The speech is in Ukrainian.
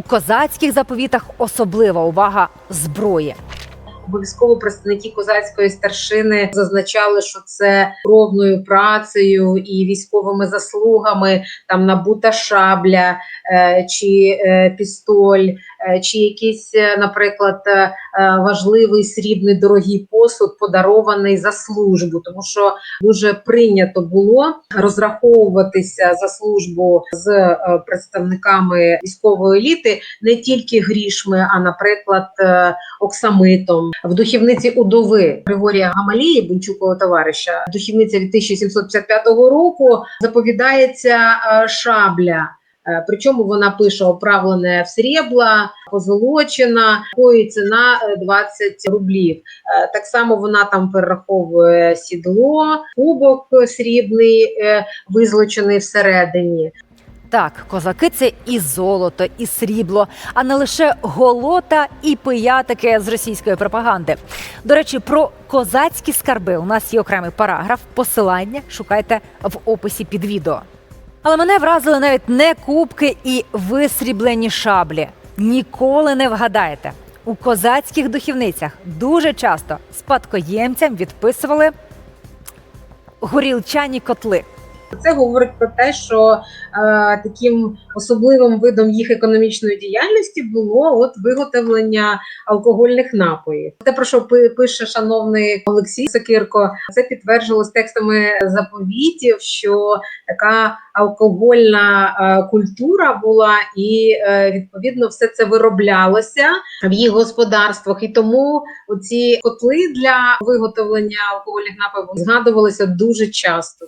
У козацьких заповітах особлива увага зброї. Обов'язково представники козацької старшини зазначали, що це кровною працею і військовими заслугами там набута шабля е, чи е, пістоль, е, чи якийсь, наприклад, важливий срібний дорогий посуд, подарований за службу, тому що дуже прийнято було розраховуватися за службу з представниками військової еліти не тільки грішми, а наприклад. оксамитом. В духівниці удови Григорія Гамалії, Бунчукового товариша, духівниця від 1755 року, заповідається е, шабля. Е, Причому вона пише оправлене в срібла, позолочена, якої ціна е, 20 рублів. Е, Так само вона там перераховує сідло, кубок срібний, визлочений всередині. Так, козаки це і золото, і срібло, а не лише голота і пиятики з російської пропаганди. До речі, про козацькі скарби у нас є окремий параграф. Посилання шукайте в описі під відео. Але мене вразили навіть не кубки і висріблені шаблі. Ніколи не вгадаєте. У козацьких духівницях дуже часто спадкоємцям відписували горілчані котли. Це говорить про те, що е, таким особливим видом їх економічної діяльності було от виготовлення алкогольних напоїв. Те, про що пише шановний Олексій Сокирко, це підтверджилось текстами заповітів, що така алкогольна е, культура була, і е, відповідно все це вироблялося в їх господарствах. І тому оці котли для виготовлення алкогольних напоїв згадувалися дуже часто.